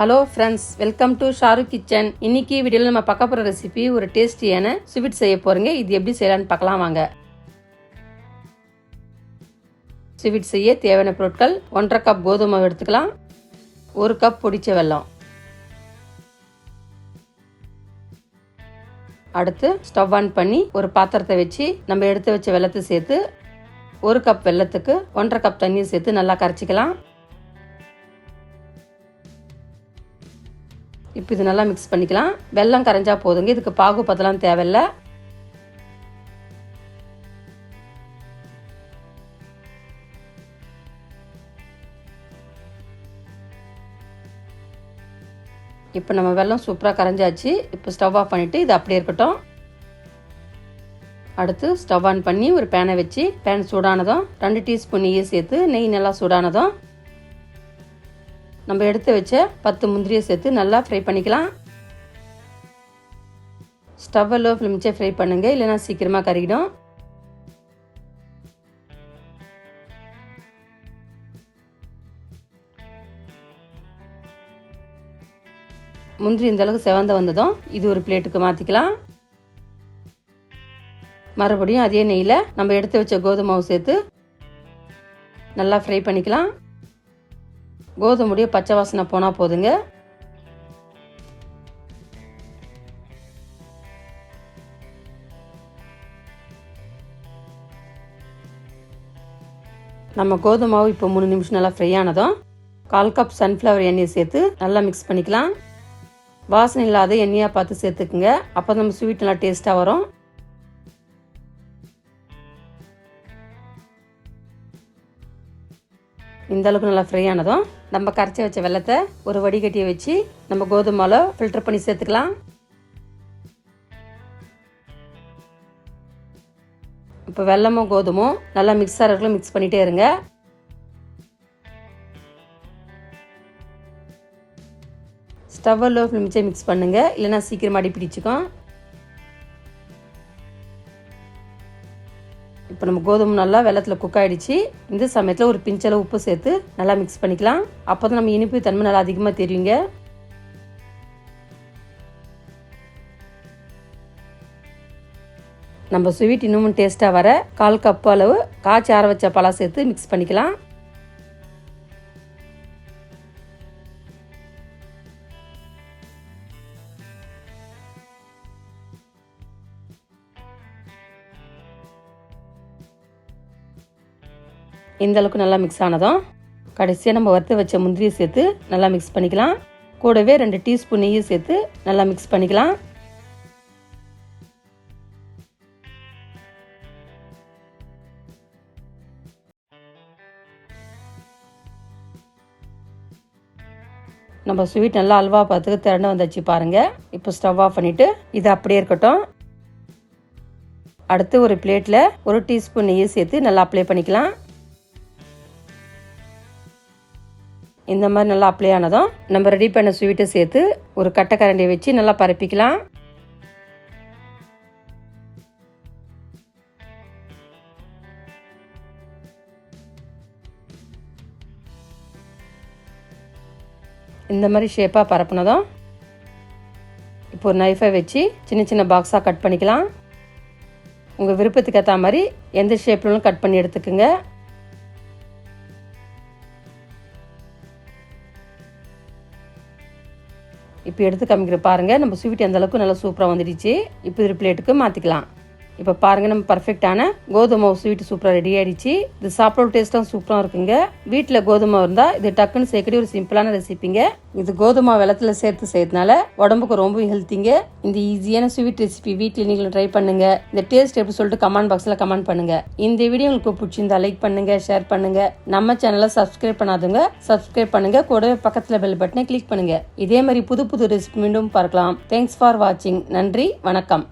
Hello friends welcome to Shahrukh kitchen இன்னைக்கு வீடியோவில் நம்ம பார்க்க போகிற ரெசிபி ஒரு டேஸ்டியான ஸ்வீட் செய்ய போகிறீங்க இது எப்படி செய்யலான்னு பார்க்கலாம் வாங்க. ஸ்வீட் செய்ய தேவையான பொருட்கள் ஒன்றரை கப் கோதுமை எடுத்துக்கலாம். ஒரு கப் பொடிச்ச வெல்லம். அடுத்து ஸ்டவ் ஆன் பண்ணி ஒரு பாத்திரத்தை வச்சு நம்ம எடுத்து வச்ச வெள்ளத்தை சேர்த்து ஒரு கப் வெள்ளத்துக்கு ஒன்றரை கப் தண்ணியை சேர்த்து நல்லா கரைச்சிக்கலாம். இப்போ இது நல்லா மிக்ஸ் பண்ணிக்கலாம். வெல்லம் கரைஞ்சா போதுங்க. இதுக்கு பாகு பத்தலாம் தேவையில்ல. இப்போ நம்ம வெல்லம் சூப்பராக கரைஞ்சாச்சு. இப்போ ஸ்டவ் ஆஃப் பண்ணிவிட்டு இது அப்படியே இருக்கட்டும். அடுத்து ஸ்டவ் ஆன் பண்ணி ஒரு பேனை வச்சு பேன் சூடானதும் ரெண்டு டீஸ்பூன் நெய்யை சேர்த்து நெய் நல்லா சூடானதும் நம்ம எடுத்து வச்ச பத்து முந்திரியை சேர்த்து நல்லா ஃப்ரை பண்ணிக்கலாம். ஸ்டவ்வை லோ ஃப்ளேமிச்சே ஃப்ரை பண்ணுங்கள் இல்லைனா சீக்கிரமாக கறிக்கிடும் முந்திரி இந்த அளவுக்கு செவந்த வந்ததும் இது ஒரு பிளேட்டுக்கு மாற்றிக்கலாம் மறுபடியும் அதே நெய்யில் நம்ம எடுத்து வச்ச கோதுமை மாவு சேர்த்து நல்லா ஃப்ரை பண்ணிக்கலாம். கோதுமைடைய பச்சை வாசனை போனால் போதுங்க. நம்ம கோதுமை மாவு இப்போ மூணு நிமிஷம் நல்லா ஃப்ரை ஆனதும் கால் கப் சன்ஃப்ளவர் எண்ணெயை சேர்த்து நல்லா மிக்ஸ் பண்ணிக்கலாம். வாசனை இல்லாத எண்ணெயாக பார்த்து சேர்த்துக்குங்க. அப்போ நம்ம ஸ்வீட் நல்லா டேஸ்ட்டாக வரும். இந்த அளவுக்கு நல்லா ஃப்ரை ஆனதும் நம்ம கரைச்சி வச்ச வெள்ளத்தை ஒரு வடிகட்டியை வச்சு நம்ம கோதுமாவில் ஃபில்டர் பண்ணி சேர்த்துக்கலாம். இப்போ வெள்ளமும் கோதுமும் நல்லா மிக்ஸ் ஆகிறதுக்குள்ள மிக்ஸ் பண்ணிகிட்டே இருங்க. ஸ்டவ்வில் லோ ஃப்ளேமிச்சே மிக்ஸ் பண்ணுங்கள் இல்லைன்னா சீக்கிரமாக அடி பிடிச்சிக்கும் இப்போ நம்ம கோதுமை நல்லா வெள்ளத்தில் குக் ஆகிடுச்சு இந்த சமயத்தில் ஒரு பிஞ்சளவு உப்பு சேர்த்து நல்லா மிக்ஸ் பண்ணிக்கலாம். அப்போ தான் நம்ம இனிப்பு தன்மை நல்லா அதிகமாக தெரியுங்க. நம்ம ஸ்வீட் இன்னமும் டேஸ்ட்டாக வர கால் கப் அளவு காய்ச்சி ஆற வச்ச பழம் சேர்த்து மிக்ஸ் பண்ணிக்கலாம். இந்த அளவுக்கு நல்லா மிக்ஸ் ஆனதும் கடைசியாக நம்ம வறுத்து வச்ச முந்திரியை சேர்த்து நல்லா மிக்ஸ் பண்ணிக்கலாம். கூடவே ரெண்டு டீஸ்பூன் நெய்யும் சேர்த்து நல்லா மிக்ஸ் பண்ணிக்கலாம். நம்ம ஸ்வீட் நல்லா அல்வா பார்த்துக்கு திரண்டு வந்தாச்சு பாருங்கள் இப்போ ஸ்டவ் ஆஃப் பண்ணிவிட்டு இது அப்படியே இருக்கட்டும். அடுத்து ஒரு பிளேட்டில் ஒரு டீஸ்பூன் நெய்யை சேர்த்து நல்லா அப்ளை பண்ணிக்கலாம். இந்த மாதிரி நல்லா அப்ளை ஆனதும் நம்ம ரெடி பண்ண ஸ்வீட்டை சேர்த்து ஒரு கட்டை கரண்டியை வச்சு நல்லா பரப்பிக்கலாம். இந்த மாதிரி ஷேப்பாக பரப்புனதும் இப்போ ஒரு நைஃபை வச்சு சின்ன சின்ன பாக்ஸாக கட் பண்ணிக்கலாம். உங்கள் விருப்பத்துக்கு ஏற்ற மாதிரி எந்த ஷேப்லும் கட் பண்ணி எடுத்துக்கோங்க. இப்போ எடுத்து காமிக்கிற பாருங்கள் நம்ம ஸ்வீட் அந்தளவுக்கு நல்லா சூப்பராக வந்துடுச்சு. இப்போ இது பிளேட்டுக்கு மாற்றிக்கலாம் இப்போ பாருங்கள் நம்ம பர்ஃபெக்டான கோதுமை ஸ்வீட் சூப்பராக ரெடி ஆகிடுச்சு இது சாப்பிட டேஸ்ட்லாம் சூப்பராக இருக்குங்க. வீட்டில் கோதுமை இருந்தால் இது டக்குன்னு சேர்க்கடி ஒரு சிம்பிளான ரெசிபிங்க இது கோதுமை வெள்ளத்தில் சேர்த்து செய்யறதுனால உடம்புக்கு ரொம்ப ஹெல்த்திங்க இந்த ஈஸியான ஸ்வீட் ரெசிபி வீட்டில் நீங்களும் ட்ரை பண்ணுங்க. இந்த டேஸ்ட் எப்படி சொல்லிட்டு கமெண்ட் பாக்ஸில் கமெண்ட் பண்ணுங்க. இந்த வீடியோ உங்களுக்கு பிடிச்சிருந்தா லைக் பண்ணுங்க ஷேர் பண்ணுங்க. நம்ம சேனலை சப்ஸ்கிரைப் பண்ணாதுங்க சப்ஸ்கிரைப் பண்ணுங்க. கூடவே பக்கத்தில் பெல் பட்டனை கிளிக் பண்ணுங்க. இதே மாதிரி புது புது ரெசிபி மீண்டும் பார்க்கலாம். தேங்க்ஸ் ஃபார் வாட்சிங் நன்றி வணக்கம்.